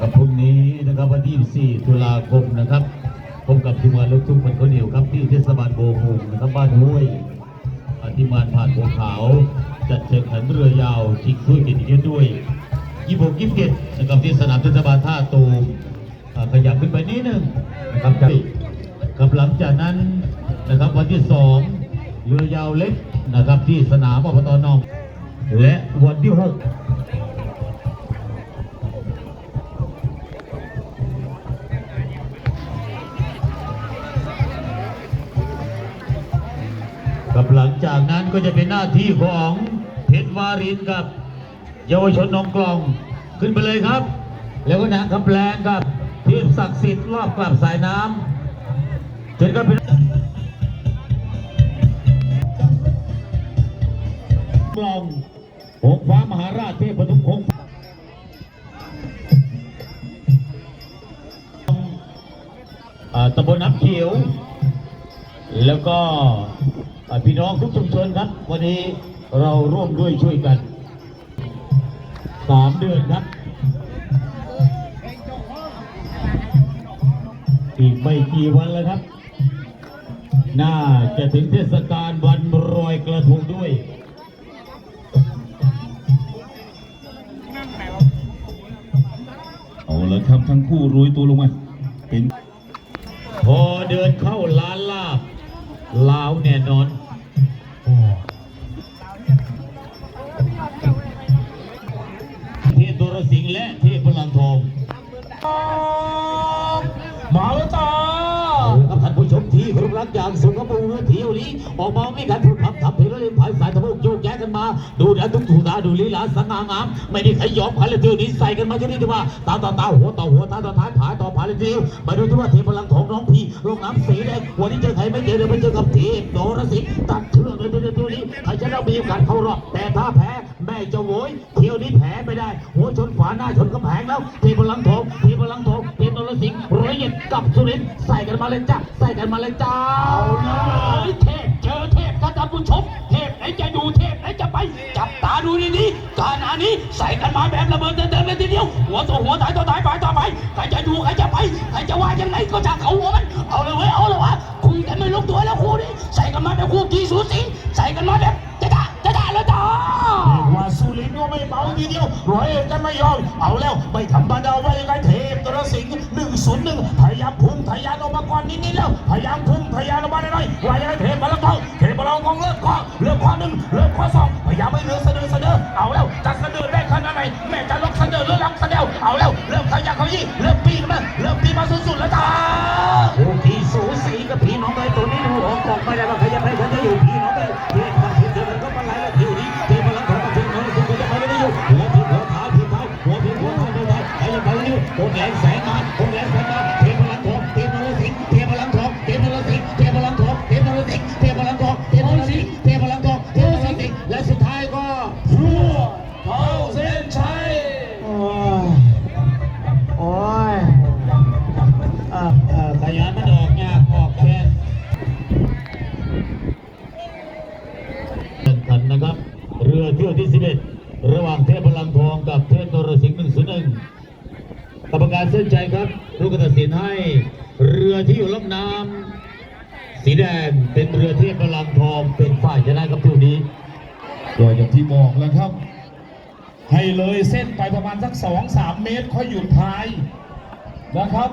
กับพรุ่งนี้นะครับวันที่4ตุลาคมนะครับพบกับทีมงานลูกทุ่งคนข้าวเหนียวครับที่เทศบาลโบกงนะครับบ้านห้วยอาทีมงานผ่านบัวขาวจัดแข่งขันเรือยาวชิงถ้วยเกียรติยศด้วยยี่สิบหกยี่สิบเจ็ดนะครับที่สนามเทศบาลท่าตูมขยับขึ้นไปนิดนึงนะครับจากับหลังจากนั้นนะครับวันที่สองเรือยาวเล็กนะครับที่สนามอบตหนอง และวันที่หก หลังจากนั้นก็จะเป็นหน้าที่ของเพชรวารินกับ เยาวชนหนองกลองขึ้นไปเลยครับ แล้วก็นังคำแปลงกับทีมศักดิ์สิทธิ์รอบกลับสายน้ำเชิญครับเป็นกลองหงฟ้ามหาราชเทพปทุมคงอ่าตำบลน้ำเขียว แล้วก็ พี่น้องทุกชุมชนครับ วันนี้เราร่วมด้วยช่วยกันสามเดือนครับ อีกไม่กี่วันแล้วครับ น่าจะถึงเทศกาลวันรอยกระทงด้วยเอาละครับทั้งคู่รุยตัวลงมาเป็นพอเดินเข้าร้านลาบ ลาวแน่นอนเทพตัวสิงห์และเทพพลังทอง รักอย่างสูงกระปูเรือเที่ยวนี้ออกมาไม่กันพูดคำทำเพลงแล้วเล่นผายสายตะโพกโยกแยกกันมา ดูดทุกถูตาดูลีลาสง่างาม ไม่ได้ใครยอมใครเลยเที่ยวนี้ใส่กันมาที่นี่ดีว่าตาต่อตาหัวต่อหัวตาต่อท้ายผายต่อผายเลยทีเดียวมาดูที่ว่าเทพพลังทองน้องพีลงน้ำสีแดงวันนี้เจอใครไม่เจอเดี๋ยวไปเจอกับเทพโดรสิตัดเชือกเลยตัวนี้ใครจะได้มีโอกาสเข้ารอบแต่ถ้าแพ้แม่จะโวยเที่ยวนี้แพ้ไม่ได้หัวชนฝาหน้าชนกำแพงแล้วเทพพลังทองเทพพลังทอง สิงห์ร้อยเอ็ดกับสุรินทร์ใส่กันมาเลยจ้าใส่กันมาเลยจ้าเอาเลยเทพเจอเทพครับท่านผู้ชมเทพไหนจะดูเทพไหนจะไป จับตาดูดีๆการอันนี้ใส่กันมาแบบระเบิดเดิมๆเลยทีเดียว หัวต่อหัวท้ายต่อท้ายฝ่ายต่อไปใครจะดูใครจะไปใครจะว่ายังไงก็จะเขาหัวมันเอาเลยเว้ยเอาเลยวะคุยกันไม่ลงตัวแล้วคู่นี้ใส่กันมาแบบคู่กีสูสีใส่กันมาแบบ งก็ไม่เบาทีเดียวร้อยเอ็ดจะไม่ยอม เอาแล้วไม่ธรรมดาว่ายังไงเทพตระสิงห์หนึ่งศูนย์หนึ่งพยายามพุ่งทะยานออกมาก่อนนิดนิดแล้วพยายามพุ่งทะยานออกมาหน่อยว่ายังไงเทพบาลลังกองเทพบาลลังกองเลิกข้อเลิกข้อหนึ่งเลิกข้อสองพยายามไม่เหลือเสนอเสนอเอาแล้วจะเสนอได้ขนาดไหนแม่จะลงเสนอหรือลังเสนอเอาแล้วเริ่มขยับเขายี่เริ่ม จะไปไม่ได้อยู่โอ้แดงแสงมาโอ้แดงแสงมาเทียบพลังทองเทียบนรสิงเทียบพลังทองเทียบนรสิงเทียบพลังทองเทียบนรสิงเทียบพลังทองเทียบนรสิงเทียบพลังทองเทียบพลังสิงและสุดท้ายก็รัวเข้าเส้นชัยโอ้ยโอ้ยอะอะขยันมันออกยากออกแค่แข่งขันนะครับ เรือเที่ยวที่ 11 ระหว่างเทพพลังทองกับเท 101กรรมการเส้นใจครับรู้กตัดสินให้เรือที่อยู่ลำน้ำสีแดงเป็นเรือเทพพลังทองเป็นฝ่ายชนะครับคู่นี้ก็อย่างที่บอกแล้วครับ ให้เลยเส้นไปประมาณสักสองสามเมตรค่อยหยุดพายนะครับ